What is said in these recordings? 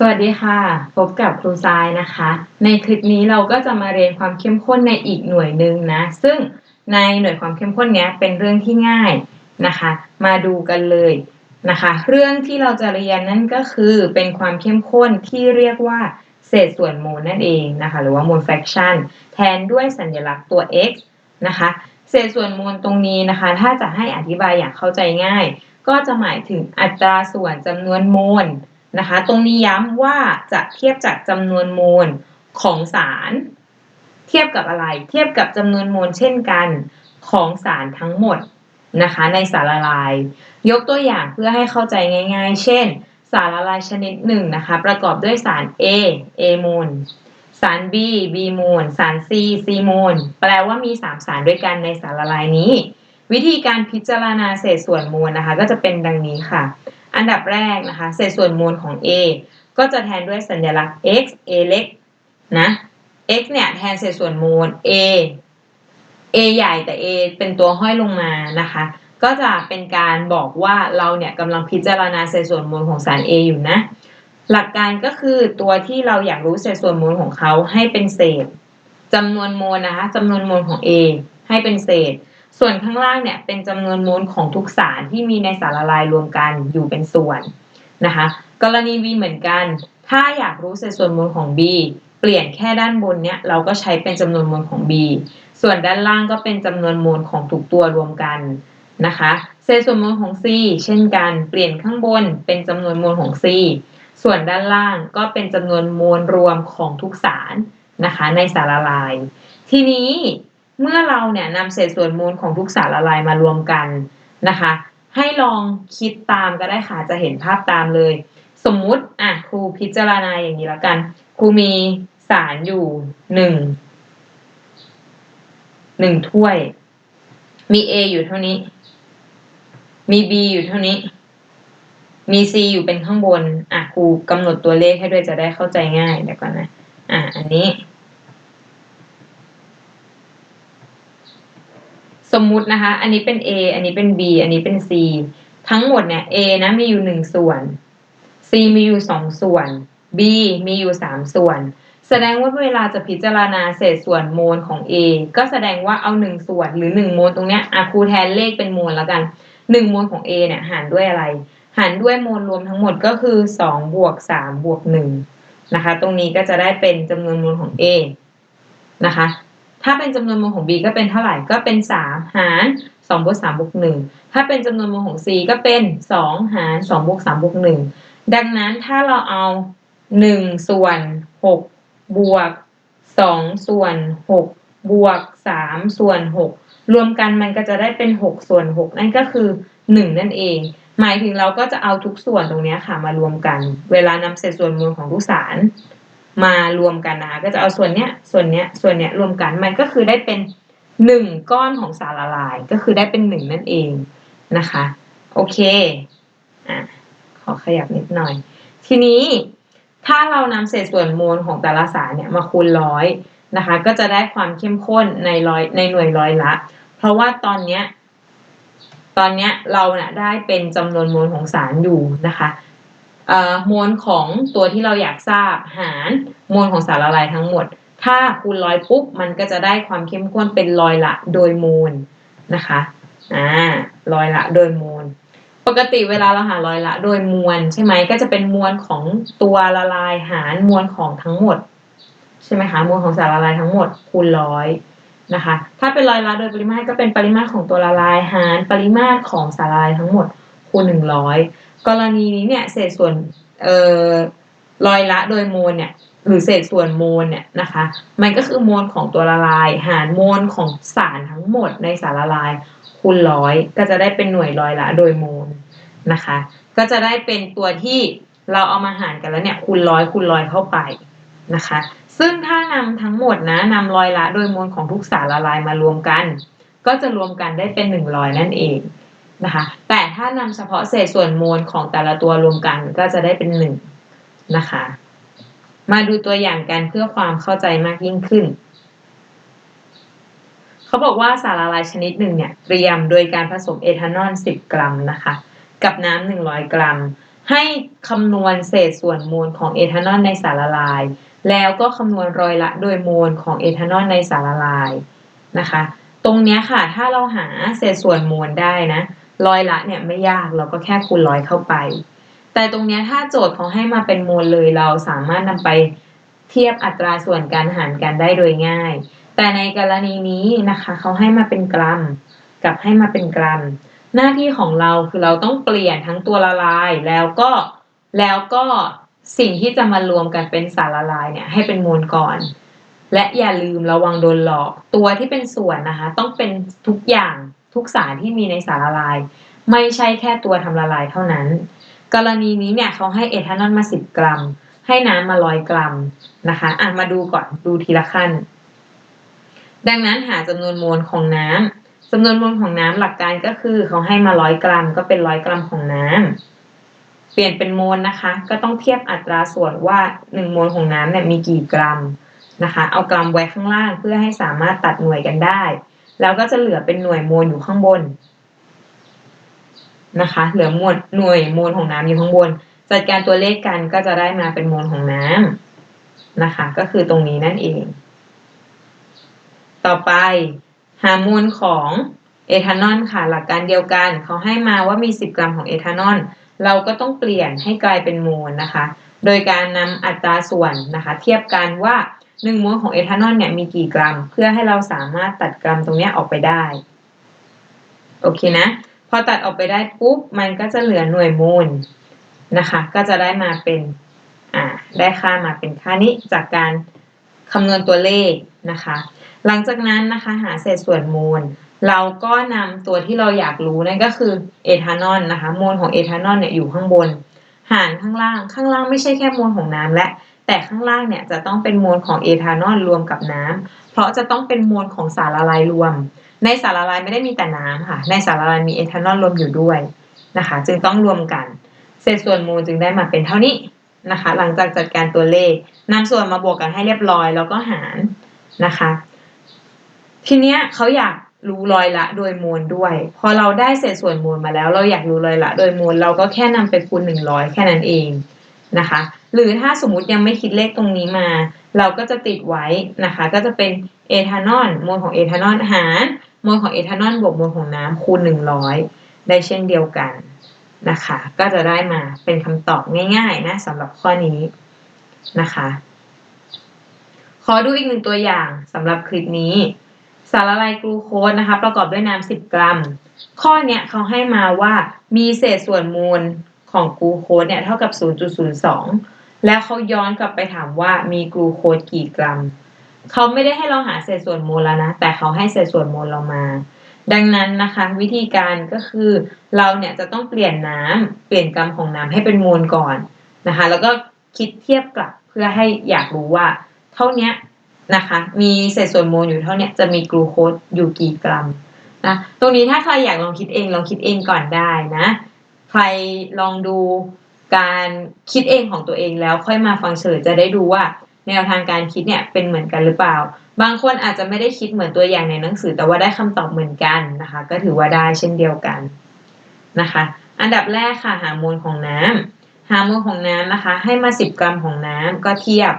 สวัสดีค่ะ พบกับครูทรายนะคะ ในคลิปนี้เราก็จะมาเรียนความเข้มข้นในอีกหน่วยหนึ่งนะ ซึ่งในหน่วยความเข้มข้นเนี้ยเป็นเรื่องที่ง่ายนะคะ มาดูกันเลยนะคะ เรื่องที่เราจะเรียนนั่นก็คือเป็นความเข้มข้นที่เรียกว่าเศษส่วนโมลนั่นเองนะคะ หรือว่าโมล fraction แทนด้วยสัญลักษณ์ตัว x นะคะ เศษส่วนโมลตรงนี้นะคะ ถ้าจะให้อธิบายอย่างเข้าใจง่าย ก็จะหมายถึงอัตราส่วนจำนวนโมล นะคะ ตรงนี้ย้ำว่าจะเทียบจากจำนวนโมลของสาร เทียบกับอะไร เทียบกับจำนวนโมลเช่นกันของสารทั้งหมดนะคะในสารละลาย ยกตัวอย่างเพื่อให้เข้าใจง่ายๆ เช่น สารละลายชนิดหนึ่งนะคะ ประกอบด้วยสาร A A โมลสาร B B โมลสาร C C โมลแปลว่ามี 3 สารด้วยกันในสารละลายนี้ วิธีการพิจารณาเศษส่วนมวลนะคะ ก็จะเป็นดังนี้ค่ะ อันดับแรกนะคะเศษส่วนมวลของ A ก็จะแทนด้วยสัญลักษณ์ x A เล็กนะ x เนี่ยแทนเศษส่วนมวล A A ใหญ่แต่ A เป็นตัวห้อยลงมานะคะ ก็จะเป็นการบอกว่าเราเนี่ยกำลังพิจารณาเศษส่วนมวลของสาร A อยู่นะ หลักการก็คือตัวที่เราอยากรู้เศษส่วนมวลของเขาให้เป็นเศษจำนวนโมลนะคะจำนวนโมลของ A ให้เป็นเศษ ส่วนข้างล่างเนี่ยเป็นจำนวนโมลของทุกสารที่มีในสารละลายรวมกันอยู่เป็นส่วนนะคะ กรณี B เหมือนกัน ถ้าอยากรู้เศษส่วนมวลของ B เปลี่ยนแค่ด้านบนเนี่ยเราก็ใช้เป็นจำนวนโมลของ B ส่วนด้านล่างก็เป็นจำนวนโมลของทุกตัวรวมกันนะคะเศษส่วนมวลของ C เช่นกันเปลี่ยนข้างบนเป็นจำนวนโมลของ C ส่วนด้านล่างก็เป็นจำนวนมวลรวมของทุกสารนะคะในสารละลาย ทีนี้ เมื่อเราเนี่ยนำเศษส่วนมวลของทุกสารละลายมารวมกันนะคะ ให้ลองคิดตามก็ได้ค่ะจะเห็นภาพตามเลย สมมุติอะครูพิจารณาอย่างนี้แล้วกัน ครูมีสารอยู่หนึ่งหนึ่งถ้วย มี A อยู่เท่านี้ มี B อยู่เท่านี้ มี C อยู่เป็นข้างบน อะครูกำหนดตัวเลขให้ด้วยจะได้เข้าใจง่ายเดี๋ยวก่อนนะ อะอันนี้ สมมุตินะคะ อันนี้เป็น A อันนี้เป็น B อันนี้เป็น C ทั้งหมดเนี่ย A นะมีอยู่หนึ่งส่วน C มีอยู่สองส่วน B มีอยู่สามส่วน แสดงว่าเวลาจะพิจารณาเศษส่วนโมลของ A ก็แสดงว่าเอาหนึ่งส่วนหรือหนึ่งโมลตรงเนี้ยอะครูแทนเลขเป็นโมลแล้วกันหนึ่งโมลของ A เนี่ยหารด้วยอะไร หารด้วยโมลรวมทั้งหมดก็คือสองบวกสามบวกหนึ่งนะคะ ตรงนี้ก็จะได้เป็นจำนวนโมลของ A นะคะ ถ้าเป็นจำนวนโมลของ B ก็เป็นเท่าไหร่ก็เป็นสามหารสองบวกสามบวกหนึ่งถ้าเป็นจำนวนโมลของ C ก็เป็นสองหารสองบวกสามบวกหนึ่งดังนั้นถ้าเราเอาหนึ่งส่วนหกบวกสองส่วนหกบวกสามส่วนหกรวมกันมันก็จะได้เป็นหกส่วนหกนั่นก็คือหนึ่งนั่นเอง หมายถึงเราก็จะเอาทุกส่วนตรงนี้ค่ะมารวมกัน เวลานำเศษส่วนมวลของทุกสาร มารวมกันนะคะก็จะเอาส่วนเนี้ยส่วนเนี้ยส่วนเนี้ยรวมกันมันก็คือได้เป็นหนึ่งก้อนของสารละลายก็คือได้เป็นหนึ่งนั่นเองนะคะโอเคอะขอขยับนิดหน่อย ทีนี้ถ้าเรานำเศษส่วนมวลของแต่ละสารเนี่ยมาคูณร้อยนะคะ ก็จะได้ความเข้มข้นในร้อยในหน่วยร้อยละ เพราะว่าตอนเนี้ยตอนเนี้ยเราเนี่ยได้เป็นจำนวนมวลของสารอยู่นะคะ มวลของตัวที่เราอยากทราบหารมวลของสารละลายทั้งหมด ถ้าคูณร้อยปุ๊บมันก็จะได้ความเข้มข้นเป็นร้อยละโดยมวลนะคะอ่าร้อยละโดยมวลปกติเวลาเราหาร้อยละโดยมวลใช่ไหมก็จะเป็นมวลของตัวละลายหารมวลของทั้งหมดใช่ไหมคะมวลของสารละลายทั้งหมดคูณร้อยนะคะ ถ้าเป็นร้อยละโดยปริมาตรก็เป็นปริมาตรของตัวละลายหารปริมาตรของสารละลายทั้งหมด คูณหนึ่งร้อยกรณีนี้เนี่ยเศษส่วนเอ่อร้อยละโดยโมลเนี่ยหรือเศษส่วนโมลเนี่ยนะคะ มันก็คือโมลของตัวละลาย หารโมลของสารทั้งหมดในสารละลายคูณร้อยก็จะได้เป็นหน่วยร้อยละโดยโมลนะคะ ก็จะได้เป็นตัวที่เราเอามาหารกันแล้วเนี่ยคูณร้อยคูณร้อยเข้าไปนะคะ ซึ่งถ้านำทั้งหมดนะนำร้อยละโดยมวลของทุกสารละลายมารวมกัน ก็จะรวมกันได้เป็นหนึ่งร้อยนั่นเอง นะคะ แต่ถ้านำเฉพาะเศษส่วนมวลของแต่ละตัวรวมกันก็จะได้เป็นหนึ่งนะคะ มาดูตัวอย่างกันเพื่อความเข้าใจมากยิ่งขึ้น เขาบอกว่าสารละลายชนิดหนึ่งเนี่ยเตรียมโดยการผสมเอทานอล 10 กรัมนะคะ กับน้ำ100 กรัม ให้คำนวณเศษส่วนมวลของเอทานอลในสารละลาย แล้วก็คำนวณรอยละโดยมวลของเอทานอลในสารละลายนะคะ ตรงนี้ค่ะถ้าเราหาเศษส่วนมวลได้นะ ร้อยละเนี่ยไม่ยากเราก็แค่คูณร้อยเข้าไป แต่ตรงนี้ถ้าโจทย์เขาให้มาเป็นมลเลยเราสามารถนำไปเทียบอัตราส่วนการหารกันได้โดยง่าย แต่ในกรณีนี้นะคะเขาให้มาเป็นกรัม กับให้มาเป็นกรัม หน้าที่ของเราคือเราต้องเปลี่ยนทั้งตัวละลายแล้วก็แล้วก็สิ่งที่จะมารวมกันเป็นสารละลายเนี่ยให้เป็นมวลก่อน และอย่าลืมระวังโดนหลอกตัวที่เป็นส่วนนะคะ ต้องเป็นทุกอย่าง ทุกสารที่มีในสารละลาย ไม่ใช่แค่ตัวทำละลายเท่านั้น กรณีนี้เนี่ยเขาให้เอทานอลมา 10 กรัม ให้น้ำมาร้อยกรัมนะคะอะมาดูก่อนดูทีละขั้น ดังนั้นหาจำนวนมวลของน้ำจำนวนมวลของน้ำหลักการก็คือเขาให้มาร้อยกรัม ก็เป็นร้อยกรัมของน้ำเปลี่ยนเป็นโมลนะคะ ก็ต้องเทียบอัตราส่วนว่าหนึ่งโมลของน้ำเนี่ยมีกี่กรัมนะคะ เอากรัมไว้ข้างล่างเพื่อให้สามารถตัดหน่วยกันได้ แล้วก็จะเหลือเป็นหน่วยโมลอยู่ข้างบนนะคะ เหลือหมวดหน่วยโมลของน้ำอยู่ข้างบน จัดการตัวเลขกันก็จะได้มาเป็นโมลของน้ำนะคะ ก็คือตรงนี้นั่นเอง ต่อไปหามูลของเอทานอลค่ะ หลักการเดียวกันเขาให้มาว่ามี 10 กรัมของเอทานอลเราก็ต้องเปลี่ยนให้กลายเป็นโมลนะคะ โดยการนำอัตราส่วนนะคะ เทียบกันว่า 1โมลของเอทานอลเนี่ยมีกี่กรัม เพื่อให้เราสามารถตัดกรัมตรงนี้ออกไปได้ โอเคนะ พอตัดออกไปได้ปุ๊บ มันก็จะเหลือหน่วยโมลนะคะ ก็จะได้มาเป็นอ่าได้ค่ามาเป็นค่านี้จากการคำนวณตัวเลขนะคะ หลังจากนั้นนะคะหาเศษส่วนมูล เราก็นำตัวที่เราอยากรู้นั่นก็คือเอทานอลนะคะมวลของเอทานอลเนี่ยอยู่ข้างบน หารข้างล่างข้างล่างไม่ใช่แค่มวลของน้ำและ แต่ข้างล่างเนี่ยจะต้องเป็นมวลของเอทานอลรวมกับน้ำเพราะจะต้องเป็นมวลของสารละลายรวม ในสารละลายไม่ได้มีแต่น้ำค่ะ ในสารละลายมีเอทานอลรวมอยู่ด้วยนะคะ จึงต้องรวมกัน เศษส่วนมูลจึงได้มาเป็นเท่านี้นะคะ หลังจากจัดการตัวเลขนำส่วนมาบวกกันให้เรียบร้อยแล้วก็หารนะคะ ทีเนี้ยเขาอยากรู้รอยละโดยมวลด้วย พอเราได้เศษส่วนมวลมาแล้ว เราอยากรู้รอยละโดยมวลเราก็แค่นำไปคูณหนึ่งร้อยแค่นั้นเอง นะคะ หรือถ้าสมมติยังไม่คิดเลขตรงนี้มา เราก็จะติดไว้นะคะ ก็จะเป็นเอทานอลมวลของเอทานอลหารมวลของเอทานอลบวกมวลของน้ำคูณหนึ่งร้อยได้เช่นเดียวกันนะคะ ก็จะได้มาเป็นคำตอบง่ายๆนะสำหรับข้อนี้นะคะ ขอดูอีกหนึ่งตัวอย่างสำหรับคลิปนี้ สารละลายกลูโคสนะคะ ประกอบด้วยน้ำ10 กรัม ข้อเนี้ยเขาให้มาว่ามีเศษส่วนมูล ของกูโคสเนี่ยเท่ากับ 0.02 แล้วเขาย้อนกลับไปถามว่ามีกูโคสกี่กรัม เขาไม่ได้ให้เราหาเศษส่วนโมลแล้วนะ แต่เขาให้เศษส่วนโมลเรามา ดังนั้นนะคะ วิธีการก็คือเราเนี่ยจะต้องเปลี่ยนน้ำเปลี่ยนกรัมของน้ำให้เป็นโมลก่อนนะคะ แล้วก็คิดเทียบกลับเพื่อให้อยากรู้ว่า เท่านี้นะคะ มีเศษส่วนโมลอยู่เท่านี้จะมีกลูโคสอยู่กี่กรัมนะ ตรงนี้ถ้าใครอยากลองคิดเองลองคิดเองก่อนได้นะ ใครลองดูการคิดเองของตัวเองแล้วค่อยมาฟังเฉยจะได้ดูว่าแนวทางการคิดเนี่ยเป็นเหมือนกันหรือเปล่า บางคนอาจจะไม่ได้คิดเหมือนตัวอย่างในหนังสือแต่ว่าได้คำตอบเหมือนกันนะคะ ก็ถือว่าได้เช่นเดียวกันนะคะ อันดับแรกค่ะหาโมลของน้ำหาโมลของน้ำนะคะ ให้มาสิบกรัมของน้ำก็เทียบ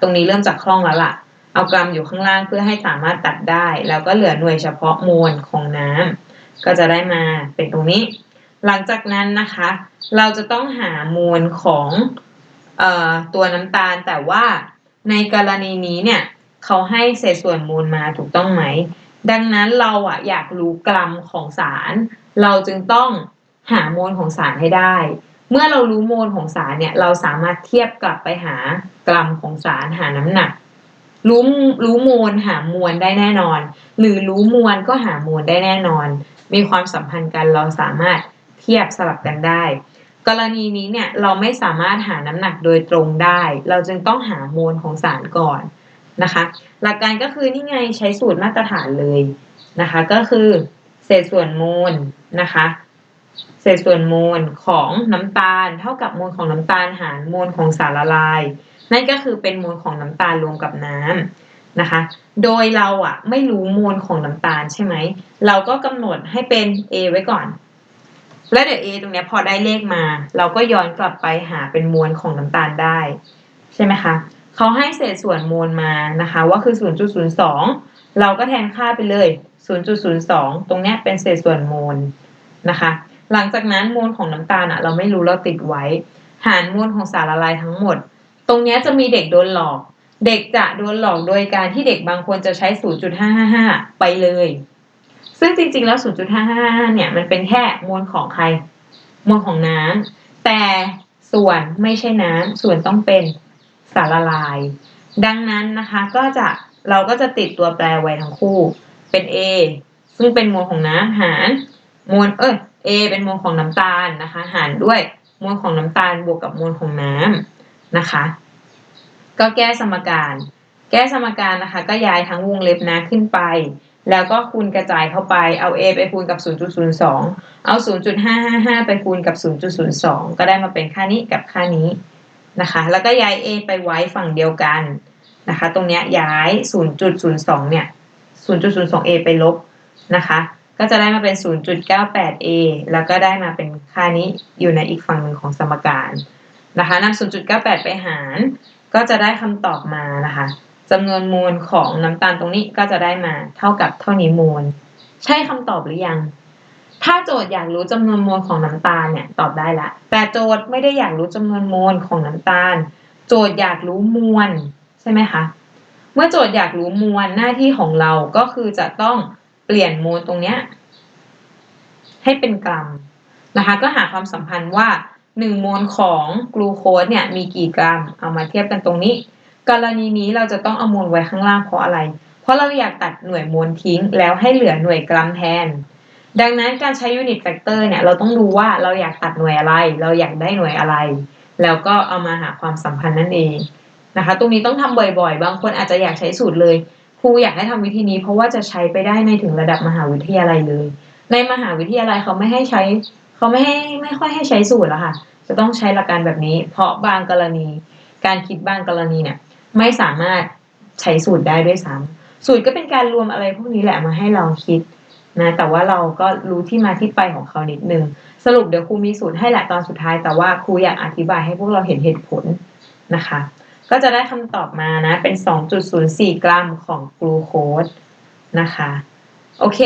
ตรงนี้เริ่มจากคล่องแล้วล่ะ เอากรัมอยู่ข้างล่างเพื่อให้สามารถตัดได้ แล้วก็เหลือหน่วยเฉพาะมวลของน้ำก็จะได้มาเป็นตรงนี้ หลังจากนั้นนะคะ เราจะต้องหามวลของออตัวน้ำตาลแต่ว่าในกรณีนี้เนี่ยเขาให้เศษส่วนมูลมาถูกต้องไหม ดังนั้นเราอะอยากรู้กรัมของสาร เราจึงต้องหามวลของสารให้ได้ เมื่อเรารู้โมลของสารเนี่ยเราสามารถเทียบกลับไปหากรัมของสารหาน้ำหนัก รู้รู้โมลหามวลได้แน่นอน หรือรู้มวลก็หามวลได้แน่นอน มีความสัมพันธ์กันเราสามารถ เทียบสลับกันได้ กรณีนี้เนี่ยเราไม่สามารถหาน้ำหนักโดยตรงได้ เราจึงต้องหามวลของสารก่อนนะคะ หลักการก็คือนี่ไงใช้สูตรมาตรฐานเลยนะคะ ก็คือเศษส่วนมูลนะคะเศษส่วนมูลของน้ำตาล เท่ากับมูลของน้ำตาลหารมูลของสารละลาย นั่นก็คือเป็นมูลของน้ำตาลรวมกับน้ำนะคะ โดยเราอะไม่รู้มูลของน้ำตาลใช่ไหม เราก็กำหนดให้เป็น A ไว้ก่อน แล้วเดี๋ยว A ตรงเนี้ยพอได้เลขมา เราก็ย้อนกลับไปหาเป็นมวลของน้ำตาลได้ ใช่ไหมคะเขาให้เศษส่วนมวลมานะคะ ว่าคือ 0.02 เราก็แทนค่าไปเลย 0.02 ตรงเนี้ยเป็นเศษส่วนมวลนะคะ หลังจากนั้นมวลของน้ำตาลอะเราไม่รู้เราติดไว้ หารมวลของสารละลายทั้งหมด ตรงเนี้ยจะมีเด็กโดนหลอก เด็กจะโดนหลอกโดยการที่เด็กบางคนจะใช้ 0.555 ไปเลย ซึ่งจริงๆแล้ว0.555 เนี่ย มันเป็นแค่มวลของใคร มวลของน้ำ แต่ส่วนไม่ใช่น้ำ ส่วนต้องเป็นสารละลาย ดังนั้นนะคะ ก็จะเราก็จะติดตัวแปรไว้ทั้งคู่ เป็น A ซึ่งเป็นมวลของน้ำหาร มวล เอ้ย A เป็นมวลของน้ำตาลนะคะ หารด้วยมวลของน้ำตาลบวกกับมวลของน้ำนะคะ ก็แก้สมการ แก้สมการนะคะ ก็ย้ายทั้งวงเล็บนะขึ้นไป แล้วก็คูณกระจายเข้าไป เอา a ไปคูณกับ 0.02 เอา 0.555 ไปคูณกับ 0.02 ก็ได้มาเป็นค่านี้กับค่านี้นะคะ แล้วก็ย้าย a ไปไว้ฝั่งเดียวกันนะคะ ตรงนี้ย้าย 0.02 เนี่ย 0.02a ไปลบนะคะ ก็จะได้มาเป็น 0.98a แล้วก็ได้มาเป็นค่านี้อยู่ในอีกฝั่งหนึ่งของสมการนะคะนำ0.98 ไปหาร ก็จะได้คำตอบมานะคะ จำนวนมวลของน้ำตาลตรงนี้ก็จะได้มาเท่ากับเท่านี้มวลใช่คำตอบหรือยัง ถ้าโจทย์อยากรู้จำนวนมวลของน้ำตาลเนี่ยตอบได้ละ แต่โจทย์ไม่ได้อยากรู้จำนวนมวลของน้ำตาล โจทย์อยากรู้มวลใช่ไหมคะ เมื่อโจทย์อยากรู้มวลหน้าที่ของเราก็คือจะต้องเปลี่ยนมวลตรงเนี้ยให้เป็นกรัมนะคะก็หาความสัมพันธ์ว่าหนึ่งมวลของกลูโคสเนี่ยมีกี่กรัม เอามาเทียบกันตรงนี้ กรณีนี้เราจะต้องเอามวลไว้ข้างล่างเพราะอะไร เพราะเราอยากตัดหน่วยมวลทิ้ง แล้วให้เหลือหน่วยกรัมแทน ดังนั้นการใช้ยูนิตแฟกเตอร์เนี่ยเราต้องดูว่าเราอยากตัดหน่วยอะไร เราอยากได้หน่วยอะไร แล้วก็เอามาหาความสัมพันธ์นั่นเองนะคะ ตรงนี้ต้องทำบ่อยๆ บางคนอาจจะอยากใช้สูตรเลยครูอยากให้ทำวิธีนี้เพราะว่าจะใช้ไปได้ในถึงระดับมหาวิทยาลัยเลย ในมหาวิทยาลัยเขาไม่ให้ใช้เขาไม่ให้ไม่ค่อยให้ใช้สูตรแล้วค่ะ จะต้องใช้หลักการแบบนี้ เพราะบางกรณี การคิดบางกรณีเนี่ย ไม่สามารถใช้สูตรได้ด้วยซ้ำสูตรก็เป็นการรวมอะไรพวกนี้แหละมาให้เราคิดนะแต่ว่าเราก็รู้ที่มาที่ไปของเขานิดนึงสรุปเดี๋ยวครูมีสูตรให้แหละตอนสุดท้าย แต่ว่าครูอยากอธิบายให้พวกเราเห็นเหตุผลนะคะ ก็จะได้คำตอบมานะ เป็น 2.04 กรัมของกลูโคสนะคะ โอเค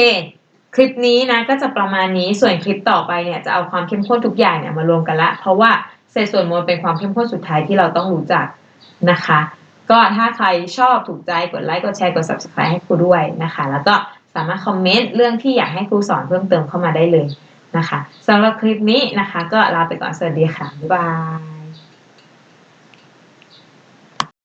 คลิปนี้นะก็จะประมาณนี้ส่วนคลิปต่อไปเนี่ยจะเอาความเข้มข้นทุกอย่างเนี่ยมารวมกันละ เพราะว่าเศษส่วนมวลเป็นความเข้มข้นสุดท้ายที่เราต้องรู้จักนะคะ ก็ถ้าใครชอบถูกใจกดไลค์กดแชร์กด subscribe ให้ครูด้วยนะคะ แล้วก็สามารถคอมเมนต์เรื่องที่อยากให้ครูสอนเพิ่มเติมเข้ามาได้เลยนะคะสำหรับคลิปนี้นะคะ ก็ลาไปก่อนสวัสดีค่ะบ๊ายบาย